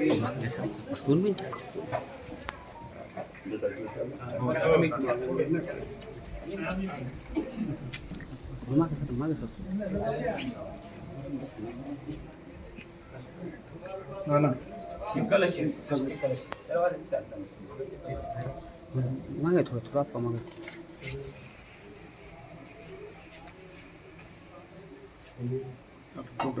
दोन मिनिट मागे सर मागे सर थोडं थोडं आप्पा मागे विसर्जन फोटो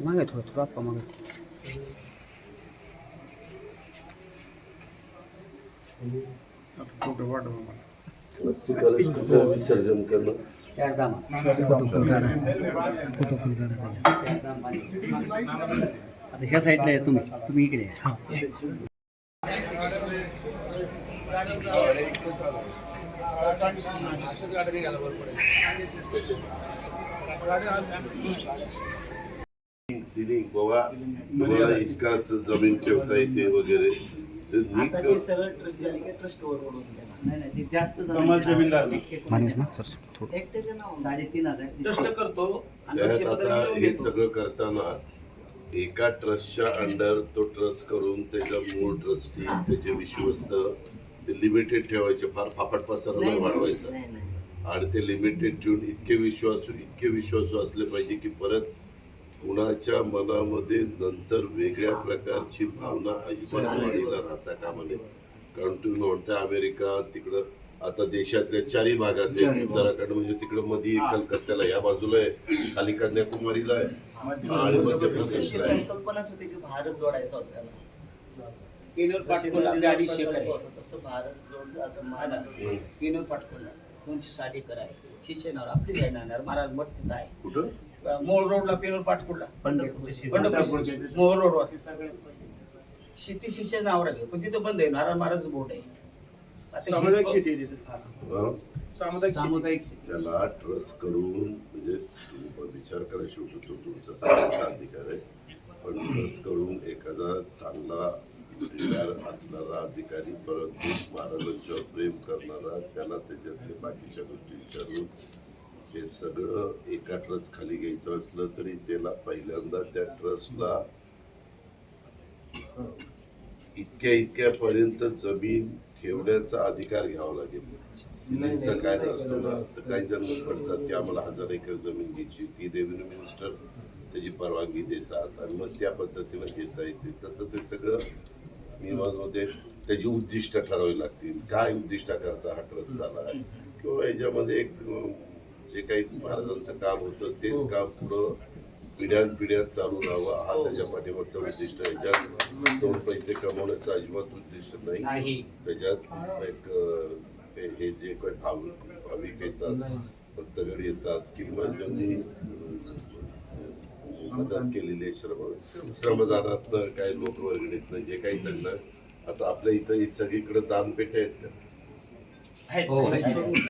मागे थोडं थोडं आप्पा मागे विसर्जन करणं चार दामा फोटो पण फोटो आता ह्या साईडला आहे तुम्ही. तुम्ही इकडे या. सिलिंग बाबा तुम्हाला इतकाच जमीन ठेवता येते वगैरे. तर नीट आता ते सगळं ट्रस्ट झाले की ट्रस्ट वर पडून देणार. नाही नाही ते जास्त कमाल जमीनदार. एकट्याच्या नावावर. साडेतीन हजार त्यात आता हे. सगळं करताना एका ट्रस्टच्या अंडर तो ट्रस्ट करून त्याचा मूळ ट्रस्टी त्याचे विश्वस्त ते लिमिटेड ठेवायचे फार फापट पसरला वाढवायचा. आणि ते लिमिटेड ठेवून इतके विश्वासू इतके विश्वासू असले पाहिजे की परत कुणाच्या मनामध्ये नंतर वेगळ्या प्रकारची भावना अजिबात राहता कामा नये. कारण तुम्ही म्हणता अमेरिका तिकडं आता देशातल्या चारही भागात. आहे. उत्तराखंड म्हणजे तिकडं मध्ये कलकत्त्याला या बाजूला आहे. खाली कन्याकुमारीला आहे. आणि मध्य प्रदेशला आहे. संकल्पनाच होती की भारत जोडायचा होता. त्याला केनर पाटकुल आपले अडीचशे एकर आहे. तसं भारत जोडलं असं महान हम्म. केनर पाटकुल दोनशे साठ एकर आहे शिक्षणावर आपली जाय ना महाराज मठ तिथं आहे. कुठं? मोळ रोडला पेनर पाटकुलला पंढरपूरच्या मोळ रोडवर. शेती शिक्षण आवरायचं पण तिथं बंद आहे. नारायण महाराज बोर्ड आहे. सामुदायिक शेती आहे तिथे. हा? सामुदायिक शेती. सामुदायिक त्याला ट्रस्ट करून म्हणजे विचार करा शेवटी तो तुमचा सगळ्यांचा अधिकार आहे पण ट्रस्ट करून एखादा चांगला असणारा अधिकारी परंतु महाराजांच्यावर प्रेम करणारा त्याला त्याच्यातले बाकीच्या गोष्टी विचारून हे सगळं एका ट्रस्ट खाली घ्यायचं असलं तरी त्याला पहिल्यांदा त्या ट्रस्टला इतक्या इतक्यापर्यंत जमीन ठेवण्याचा अधिकार घ्यावा लागेल. सिलिंगचा कायदा असतो ना तर काही जण म्हणतात की आम्हाला हजार एकर जमीन घ्यायची. ती रेव्हेन्यू मिनिस्टर त्याची परवानगी देतात आणि मग त्या पद्धतीनं घेता येते. तसं ते सगळं नियमांमध्ये त्याची उद्दिष्ट ठरवावी लागतील. काय उद्दिष्टाकरता हा ट्रस्ट झाला किंवा याच्यामध्ये एक जे काही महाराजांचं काम होतं तेच काम पुढं पिढ्यानपिढ्यात चालू राहावं. हा त्याच्या पाठीमागचा उद्दिष्ट आहे. याच्यात दोन पैसे कमवण्याचं अजिबात उद्दिष्ट नाही. नाही. त्याच्यात एक हे हे जे काही भाविक भाविक येतात भक्तगड येतात किंवा ज्यांनी मदत केलेली श्रम श्रमदानातनं काही लोकवर्गणीतनं जे काही त्यांना आता आपल्या इथं ही सगळीकडे दानपेठा आहेत का? आहेत.